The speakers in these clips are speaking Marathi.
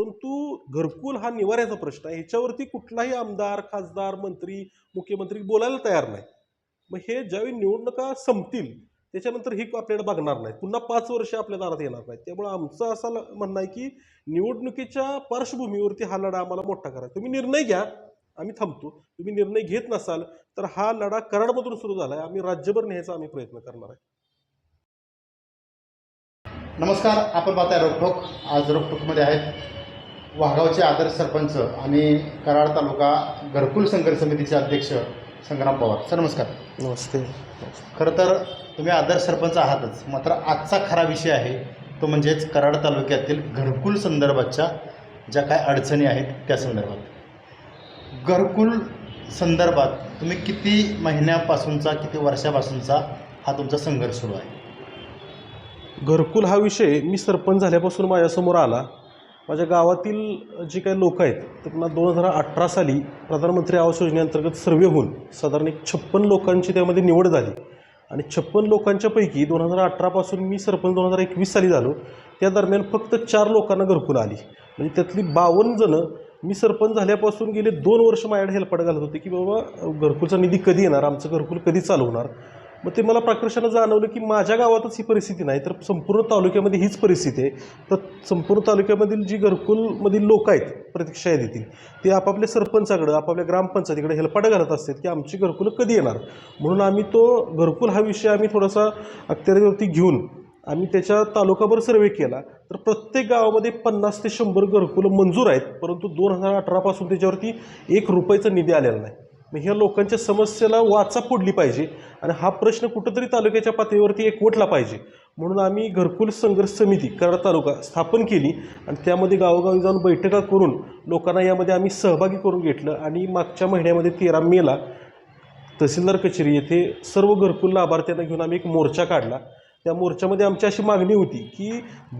परंतु घरकुल हा निवाऱ्याचा प्रश्न आहे. ह्याच्यावरती कुठलाही आमदार खासदार मंत्री मुख्यमंत्री बोलायला तयार नाही. मग हे ज्यावेळी निवडणुका संपतील त्याच्यानंतर ही आपल्याला बघणार नाही. पुन्हा पाच वर्ष आपल्या दारात येणार नाहीत. त्यामुळे आमचं असं म्हणणं आहे की निवडणुकीच्या पार्श्वभूमीवरती हा लढा आम्हाला मोठा करा तुम्ही निर्णय घ्या. आम्ही थांबतो. तुम्ही निर्णय घेत नसाल तर हा लढा कराडमधून सुरू झाला आहे आम्ही राज्यभर न्यायचा आम्ही प्रयत्न करणार आहे. नमस्कार. आपण पाहताय रोकठोक आज रोकठोकमध्ये आहेत वाघावचे आदर्श सरपंच आणि कराड तालुका घरकुल संघर्ष समितीचे अध्यक्ष संग्राम पवार. सर नमस्कार. नमस्ते. खरं तर तुम्ही आदर्श सरपंच आहातच. मात्र आजचा खरा विषय आहे तो म्हणजेच कराड तालुक्यातील घरकुल संदर्भातच्या ज्या काय अडचणी आहेत त्या संदर्भात. घरकुल संदर्भात तुम्ही किती महिन्यापासूनचा किती वर्षापासूनचा हा तुमचा संघर्ष सुरू आहे? घरकुल हा विषय मी सरपंच झाल्यापासून माझ्यासमोर आला. माझ्या गावातील जे काही लोक आहेत त्यांना दोन हजार अठरा साली प्रधानमंत्री आवास योजनेअंतर्गत सर्वे होऊन साधारण एक छप्पन लोकांची त्यामध्ये निवड झाली. आणि छप्पन लोकांच्यापैकी दोन हजार अठरापासून मी सरपंच दोन हजार एकवीस साली झालो त्या दरम्यान फक्त चार लोकांना घरकुल आली. म्हणजे त्यातली बावन्न जणं मी सरपंच झाल्यापासून गेले दोन वर्ष माझ्याकडे हेलपाट घालत होते की बाबा घरकुलचा निधी कधी येणार आमचं घरकुल कधी चालू होणार मग ते मला प्रकर्षानं जाणवलं की माझ्या गावातच ही परिस्थिती नाही तर संपूर्ण तालुक्यामध्ये हीच परिस्थिती आहे. तर संपूर्ण तालुक्यामधील जी घरकुलमधील लोक आहेत प्रतीक्षा येतील ते आपापल्या सरपंचाकडं आपापल्या ग्रामपंचायतीकडे हेलपाट घालत असतात की आमची घरकुलं कधी येणार? म्हणून आम्ही तो घरकुल हा विषय आम्ही थोडासा अखत्यारीवरती घेऊन आम्ही त्याच्या तालुकाभर सर्वे केला. तर प्रत्येक गावामध्ये पन्नास ते शंभर घरकुलं मंजूर आहेत परंतु दोन हजार अठरापासून त्याच्यावरती एक रुपयाचा निधी आलेला नाही. मग ह्या लोकांच्या समस्येला वाचा फोडली पाहिजे आणि हा प्रश्न कुठंतरी तालुक्याच्या पातळीवरती एकवटला पाहिजे. म्हणून आम्ही घरकुल संघर्ष समिती कराड तालुका स्थापन केली आणि त्यामध्ये गावोगावी जाऊन बैठका करून लोकांना यामध्ये आम्ही सहभागी करून घेतलं आणि मागच्या महिन्यामध्ये तेरा मेला तहसीलदार कचेरी येथे सर्व घरकुल लाभार्थ्यांना घेऊन आम्ही एक मोर्चा काढला. त्या मोर्चामध्ये आमची अशी मागणी होती की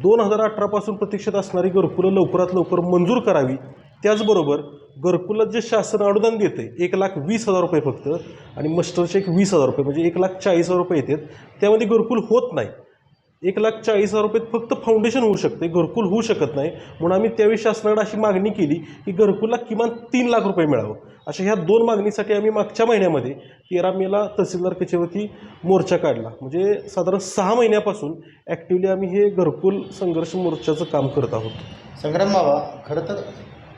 दोन हजार अठरापासून प्रतीक्षेत असणारी घरकुलं लवकरात लवकर मंजूर करावी. त्याचबरोबर घरकुलात जे शासन अनुदान देते एक लाख वीस हजार रुपये फक्त आणि मस्टरचे एक वीस हजार रुपये म्हणजे एक लाख चाळीस हजार रुपये येतात त्यामध्ये घरकुल होत नाही. एक लाख चाळीस हजार रुपये फक्त फाउंडेशन होऊ शकते घरकुल होऊ शकत नाही. म्हणून आम्ही त्यावेळी शासनाकडे अशी मागणी केली की घरकुलला किमान तीन लाख रुपये मिळावं. अशा ह्या दोन मागणीसाठी आम्ही मागच्या महिन्यामध्ये तेरा मेला तहसीलदार कचेवरती मोर्चा काढला. म्हणजे साधारण सहा महिन्यापासून ॲक्टिवली आम्ही हे घरकुल संघर्ष मोर्चाचं काम करत आहोत. संग्राम बाबा खरं तर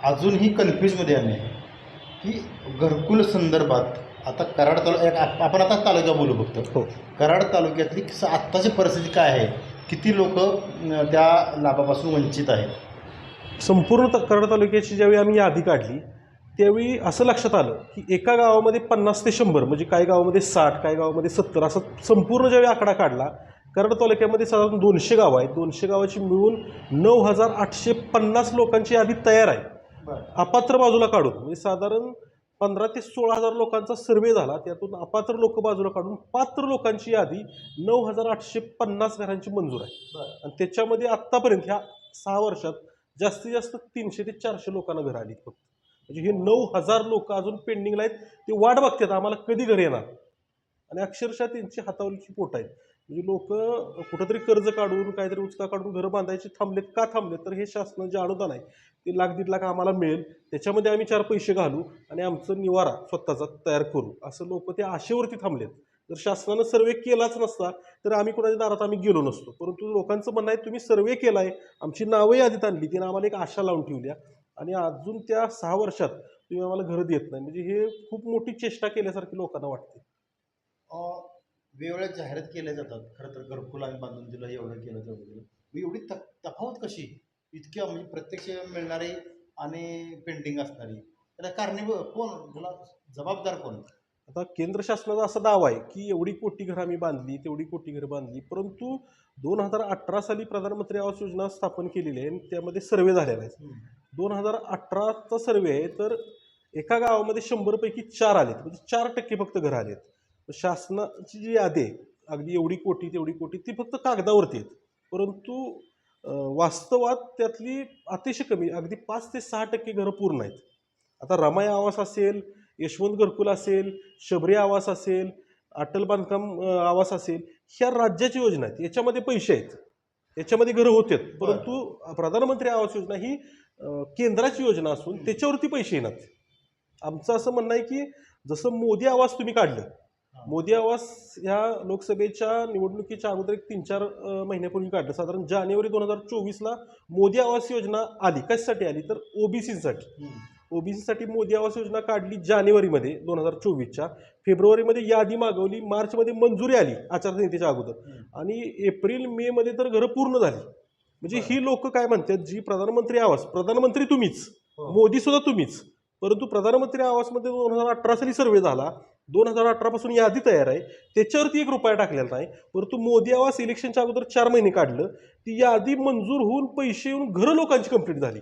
अजूनही कन्फ्यूजमध्ये आम्ही आहे. की घरकुल संदर्भात आता कराड तालुका आपण आता तालुका बोलू फक्त. हो. कराड तालुक्यातली आत्ताची परिस्थिती काय आहे? किती लोक त्या लाभापासून वंचित आहेत? संपूर्ण त कराड तालुक्याची ज्यावेळी आम्ही यादी काढली त्यावेळी असं लक्षात आलं की एका गावामध्ये पन्नास ते शंभर म्हणजे काही गावामध्ये साठ काही गावामध्ये सत्तर असं संपूर्ण ज्यावेळी आकडा काढला कराड तालुक्यामध्ये साधारण दोनशे गावं आहेत. दोनशे गावाची मिळून नऊ हजार आठशे पन्नास लोकांची यादी तयार आहे. अपात्र बाजूला काढून म्हणजे साधारण पंधरा ते सोळा हजार लोकांचा सर्वे झाला त्यातून अपात्र लोक बाजूला काढून पात्र लोकांची यादी नऊ हजार आठशे पन्नास घरांची मंजूर आहे. आणि त्याच्यामध्ये आत्तापर्यंत ह्या सहा वर्षात जास्तीत जास्त तीनशे ते चारशे लोकांना घरं आली फक्त. म्हणजे हे नऊ हजार लोक अजून पेंडिंगला आहेत ते वाट बघतात आम्हाला कधी घर येणार. आणि अक्षरशः त्यांची हातावरची पोट आहेत. म्हणजे लोक कुठंतरी कर्ज काढून काहीतरी उचका काढून घरं बांधायचे थांबलेत. का थांबलेत? तर हे शासन जे अनुदान आहे ते लाख दीड लाख आम्हाला मिळेल. त्याच्यामध्ये आम्ही चार पैसे घालू आणि आमचं निवारा स्वतःचा तयार करू. असं लोक ते आशेवरती थांबलेत. जर शासनानं सर्वे केलाच नसता तर आम्ही कोणाच्या दारात आम्ही गेलो नसतो. परंतु लोकांचं म्हणणं आहे तुम्ही सर्वे केलाय आमची नावंही यादीत आणली तिने आम्हाला एक आशा लावून ठेवल्या. आणि अजून त्या सहा वर्षात तुम्ही आम्हाला घरं देत नाही. म्हणजे हे खूप मोठी चेष्टा केल्यासारखी लोकांना वाटते. वेगवेगळ्या जाहिरात केल्या जातात. खरं तर घरकुल आम्ही बांधून दिलं एवढं केलं तेवढं केलं मग एवढी त तफावत कशी? इतक्या म्हणजे प्रत्यक्ष मिळणारी आणि पेंडिंग असणारी. त्याला कारणे कोण? त्याला जबाबदार कोण? आता केंद्र शासनाचा असा दावा आहे की एवढी कोटी घरं आम्ही बांधली तेवढी कोटी घरं बांधली परंतु दोन हजार अठरा साली प्रधानमंत्री आवास योजना स्थापन केलेली आहे आणि त्यामध्ये सर्वे झालेला आहे. दोन हजार अठराचा सर्वे आहे तर एका गावामध्ये शंभरपैकी चार आलेत. म्हणजे चार टक्के फक्त घरं आलेत. शासनाची जी यादी आहे अगदी एवढी कोटी तेवढी कोटी ती फक्त कागदावरती आहेत. परंतु वास्तवात त्यातली अतिशय कमी अगदी पाच ते सहा टक्के घरं पूर्ण आहेत. आता रमाई आवास असेल यशवंत घरकुल असेल शबरी आवास असेल अटल बांधकाम आवास असेल ह्या राज्याची योजना आहेत. याच्यामध्ये पैसे आहेत. याच्यामध्ये घरं होते परंतु प्रधानमंत्री आवास योजना ही केंद्राची योजना असून त्याच्यावरती पैसे येणार आमचं असं म्हणणं आहे की जसं मोदी आवास तुम्ही काढलं. मोदी आवास ह्या लोकसभेच्या निवडणुकीच्या अगोदर एक तीन चार महिन्यापूर्वी काढलं. साधारण जानेवारी दोन हजार चोवीसला मोदी आवास योजना आली. कशासाठी आली? तर ओबीसीसाठी ओबीसीसाठी मोदी आवास योजना काढली जानेवारीमध्ये दोन हजार चोवीसच्या. फेब्रुवारीमध्ये यादी मागवली. मार्चमध्ये मंजुरी आली आचारसंहितेच्या अगोदर. आणि एप्रिल मे मध्ये तर घरं पूर्ण झाली. म्हणजे ही लोक काय म्हणतात? जी प्रधानमंत्री आवास प्रधानमंत्री तुम्हीच. हो. मोदी सुद्धा तुम्हीच. परंतु प्रधानमंत्री आवासमध्ये दोन हजार अठरा साली सर्वे झाला. दोन हजार अठरा पासून यादी तयार आहे. त्याच्यावरती एक रुपया टाकलेला नाही. परंतु मोदी आवास इलेक्शनच्या अगोदर चार महिने काढलं. ती यादी मंजूर होऊन पैसे येऊन घरं लोकांची कंप्लीट झाली.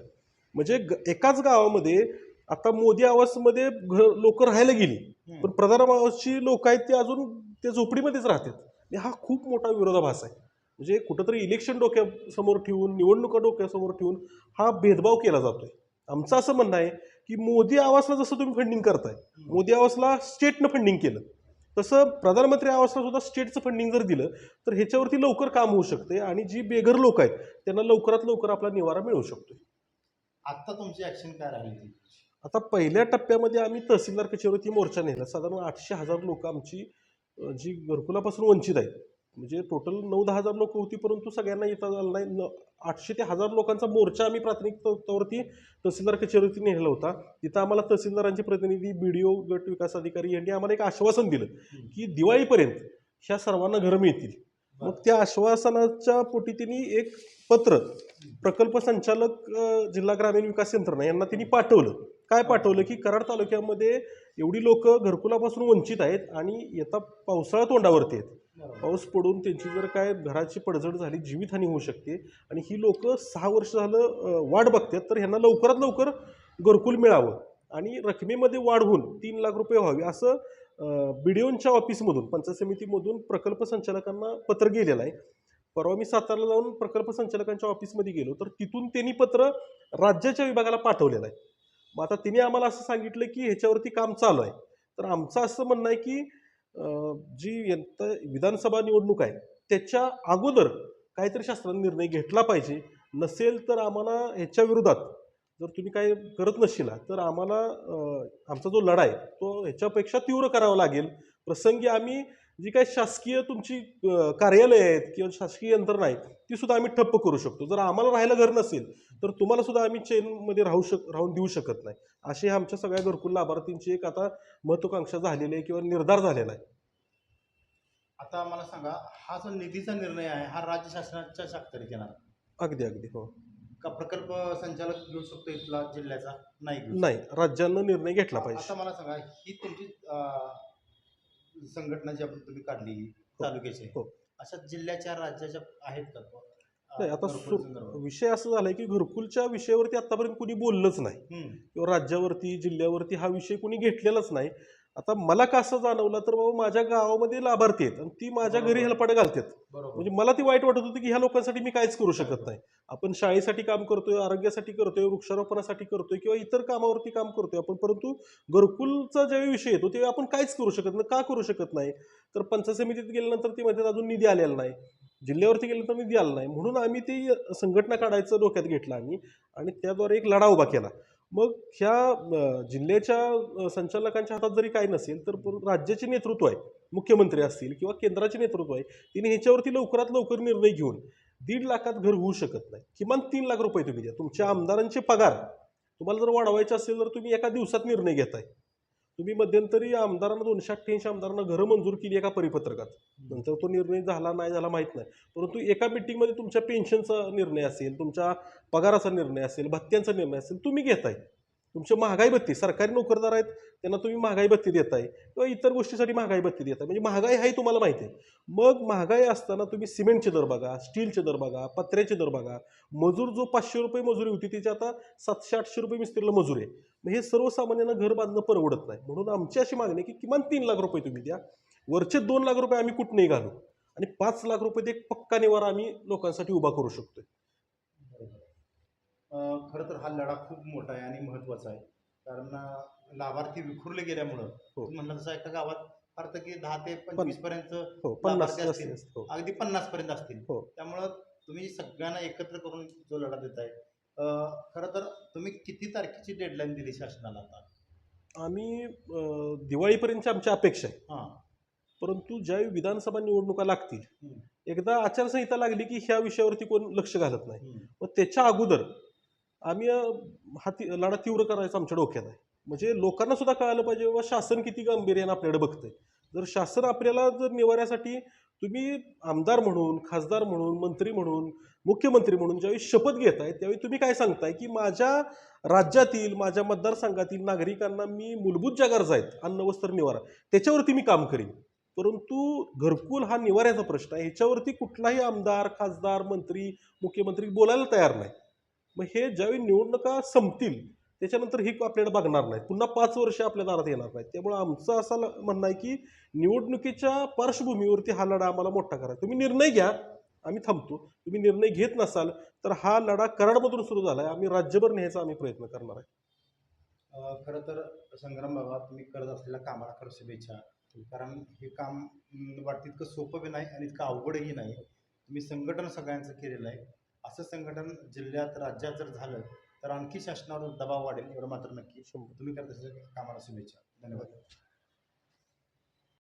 म्हणजे एकाच गावामध्ये आता मोदी आवासमध्ये घर लोक राहायला गेली. पण प्रधान आवासची लोक आहेत ते अजून ते झोपडीमध्येच राहतात. हा खूप मोठा विरोधाभास आहे. म्हणजे कुठंतरी इलेक्शन डोक्यासमोर ठेवून निवडणुका डोक्यासमोर ठेवून हा भेदभाव केला जातोय. आमचं असं म्हणणं आहे की मोदी आवासला जसं तुम्ही फंडिंग करताय मोदी आवासला स्टेटनं फंडिंग केलं तसं प्रधानमंत्री आवासला सुद्धा स्टेटचं फंडिंग जर दिलं तर ह्याच्यावरती लवकर काम होऊ शकते आणि जी बेघर लोक आहेत त्यांना लवकरात लवकर आपला निवारा मिळू शकतो आत्ता तुमची ऍक्शन काय राहिली आता पहिल्या टप्प्यामध्ये आम्ही तहसीलदार कचेरीवरती मोर्चा नेला. साधारण आठशे हजार लोक आमची जी घरकुलापासून वंचित आहेत म्हणजे टोटल नऊ दहा हजार लोक होती परंतु सगळ्यांना येता झालं नाही. न आठशे ते हजार लोकांचा मोर्चा आम्ही प्राथमिक तत्वावरती तहसीलदार कचेरीवरती नेलेला होता. तिथं आम्हाला तहसीलदारांचे प्रतिनिधी बी डी ओ गट विकास अधिकारी यांनी आम्हाला एक आश्वासन दिलं की दिवाळीपर्यंत ह्या सर्वांना घरं मिळतील. मग त्या आश्वासनाच्या पोटी त्यांनी एक पत्र प्रकल्प संचालक जिल्हा ग्रामीण विकास यंत्रणा यांना त्यांनी पाठवलं. काय पाठवलं की कराड तालुक्यामध्ये एवढी लोक घरकुलापासून वंचित आहेत आणि येता पावसाळा तोंडावरती आहेत. पाऊस पडून त्यांची जर काय घराची पडझड झाली जीवितहानी होऊ शकते आणि ही लोक सहा वर्ष झालं वाट बघतात तर ह्यांना लवकरात लवकर घरकुल मिळावं आणि रकमेमध्ये वाढ होऊन तीन लाख रुपये व्हावे असं बी डी बीडीओच्या ऑफिसमधून पंचायत समितीमधून प्रकल्प संचालकांना पत्र गेलेलं आहे. परवा मी साताराला जाऊन प्रकल्प संचालकांच्या ऑफिसमध्ये गेलो तर तिथून त्यांनी पत्र राज्याच्या विभागाला पाठवलेलं आहे. मग आता तिने आम्हाला असं सांगितलं की ह्याच्यावरती काम चालू आहे. तर आमचं असं म्हणणं आहे की जी यंत विधानसभा निवडणूक आहे त्याच्या अगोदर काहीतरी शास्त्राने निर्णय घेतला पाहिजे. नसेल तर आम्हाला ह्याच्या विरोधात जर तुम्ही काय करत नसशिला तर आम्हाला आमचा जो लढा आहे तो ह्याच्यापेक्षा तीव्र करावा लागेल. प्रसंगी आम्ही जी काही शासकीय तुमची कार्यालय आहेत किंवा शासकीय यंत्रणा आहेत ती सुद्धा आम्ही ठप्प करू शकतो. जर आम्हाला राहायला घर नसेल तर तुम्हाला सुद्धा आम्ही चेनमध्ये राहू शक राहून देऊ शकत नाही. अशी आमच्या सगळ्या घरकुल लाभार्थींची एक आता महत्वाकांक्षा झालेली आहे किंवा निर्धार झालेला आहे. आता मला सांगा हा जो निधीचा निर्णय आहे हा राज्य शासनाच्या शाखेत येणार अगदी अगदी. हो. का प्रकल्प संचालक घेऊ शकतो इथला जिल्ह्याचा नाही घेऊ नाही राज्यांना निर्णय घेतला शकतो. पाहिजे आता मला सांगा ही तुमची अं, संघटना जी आपण तुम्ही काढली तालुक्याची हो. अशा जिल्ह्याच्या राज्याच्या आहेत का अं, नाही आता घरकुल सु- संदर्भात? विषय असं झालाय की घरकुलच्या विषयावरती आतापर्यंत कुणी बोललंच नाही हम्म. किंवा राज्यावरती जिल्ह्यावरती हा विषय कुणी घेतलेलाच नाही आता मला का असं जाणवलं? तर बाबा माझ्या गावामध्ये लाभार्थी आहेत आणि ती माझ्या घरी. हेलपाटे घालतात. म्हणजे मला ती वाईट वाटत होती की ह्या लोकांसाठी मी काहीच करू शकत नाही. आपण शाळेसाठी काम करतोय आरोग्यासाठी करतोय वृक्षारोपणासाठी करतोय किंवा इतर कामावरती काम करतोय आपण परंतु घरकुलचा ज्यावेळी विषय येतो तेव्हा आपण काहीच करू शकत नाही. का करू शकत नाही? तर पंचायत समितीत गेल्यानंतर ती म्हणतात अजून निधी आलेला नाही. जिल्ह्यावरती गेल्यानंतर निधी आला नाही. म्हणून आम्ही ती संघटना काढायचं डोक्यात घेतलं आम्ही आणि त्याद्वारे एक लढा उभा केला. मग ह्या जिल्ह्याच्या संचालकांच्या हातात जरी काही नसेल तर राज्याचे नेतृत्व आहे. मुख्यमंत्री असतील किंवा केंद्राचे नेतृत्व आहे तिने ह्याच्यावरती लवकरात लवकर निर्णय घेऊन दीड लाखात घर होऊ शकत नाही. किमान तीन लाख रुपये तुम्ही द्या. तुमच्या आमदारांचे पगार तुम्हाला जर वाढवायचे असेल तर तुम्ही एका दिवसात निर्णय घेताय. तुम्ही मध्यंतरी आमदारांना दोनशे अठ्ठ्याऐंशी आमदारांना घरं मंजूर केली एका परिपत्रकात. नंतर तो निर्णय झाला नाही झाला माहीत नाही. परंतु एका मिटिंगमध्ये तुमच्या पेन्शनचा निर्णय असेल तुमच्या पगाराचा निर्णय असेल भत्त्यांचा निर्णय असेल तुम्ही घेताय. तुमच्या महागाई भत्ती सरकारी नोकरदार आहेत त्यांना तुम्ही महागाई भत्ती देताय किंवा इतर गोष्टीसाठी महागाई भत्ती देताय. म्हणजे महागाई हाही तुम्हाला माहिती आहे. मग महागाई असताना तुम्ही सिमेंटचे दर बघा स्टीलचे दर बघा पत्र्याचे दर बघा. मजूर जो पाचशे रुपये मजुरी होती त्याची आता सातशे आठशे रुपये मिस्त्रीला मजुरी आहे. मग हे सर्वसामान्यांना घर बांधणं परवडत नाही. म्हणून आमची अशी मागणी आहे की किमान तीन लाख रुपये तुम्ही द्या. वरचे दोन लाख रुपये आम्ही कुठनेही घालू. आणि पाच लाख रुपये ते एक पक्का निवारा आम्ही लोकांसाठी उभा करू शकतो खरं तर हा लढा खूप मोठा आहे आणि महत्त्वाचा आहे कारण लाभार्थी विखुरले गेल्यामुळं हो. म्हणलं तसं एका गावात फार तर की दहा ते पंचवीसपर्यंत हो लाभार्थी असतील. हो अगदी पन्नास पर्यंत असतील हो. त्यामुळं तुम्ही सगळ्यांना एकत्र करून जो लढा देत आहे खरं तर तुम्ही किती तारखेची डेडलाईन दिली शासनाला आता आम्ही अं, दिवाळीपर्यंतची आमची अपेक्षा आहे हां परंतु ज्यावेळी विधानसभा निवडणुका लागतील. एकदा आचारसंहिता लागली की ह्या विषयावरती कोण लक्ष घालत नाही. मग त्याच्या अगोदर आम्ही हा ती लढा तीव्र करायचा आमच्या डोक्यात आहे. म्हणजे लोकांना सुद्धा कळालं पाहिजे बाबा शासन किती गांभीर्यानं आपल्याकडे बघतंय. जर शासन आपल्याला जर निवाऱ्यासाठी तुम्ही आमदार म्हणून खासदार म्हणून मंत्री म्हणून मुख्यमंत्री म्हणून ज्यावेळी शपथ घेताय त्यावेळी तुम्ही काय सांगताय की माझ्या राज्यातील माझ्या मतदारसंघातील नागरिकांना मी मूलभूत ज्या गरजा आहेत अन्न वस्त्र निवारा त्याच्यावरती मी काम करीन. परंतु घरकुल हा निवाऱ्याचा प्रश्न आहे. ह्याच्यावरती कुठलाही आमदार खासदार मंत्री मुख्यमंत्री बोलायला तयार नाही. मग हे ज्यावेळी निवडणुका संपतील त्याच्यानंतर ही आपल्याला बघणार नाही पुन्हा पाच वर्ष आपल्या दारात येणार नाहीत. त्यामुळे आमचं असं ल- म्हणणं आहे की निवडणुकीच्या पार्श्वभूमीवरती हा लढा आम्हाला मोठा करायचा तुम्ही निर्णय घ्या आम्ही थांबतो. तुम्ही निर्णय घेत नसाल तर हा लढा कराडमधून सुरू झाला आहे आम्ही राज्यभर न्यायचा आम्ही प्रयत्न करणार आहे. खरं तर संग्राम बाबा तुम्ही करत असलेल्या कामाला खरं शुभेच्छा. कारण हे काम वाटतं इतकं सोपं बी नाही आणि इतकं अवघडही नाही. तुम्ही संघटन सगळ्यांचं केलेलं आहे. असं संघटन जिल्ह्यात राज्यात जर झालं तर आणखी शासनावर दबाव वाढेल एवढं मात्र नक्की तुम्ही करत कामाला शुभेच्छा. धन्यवाद.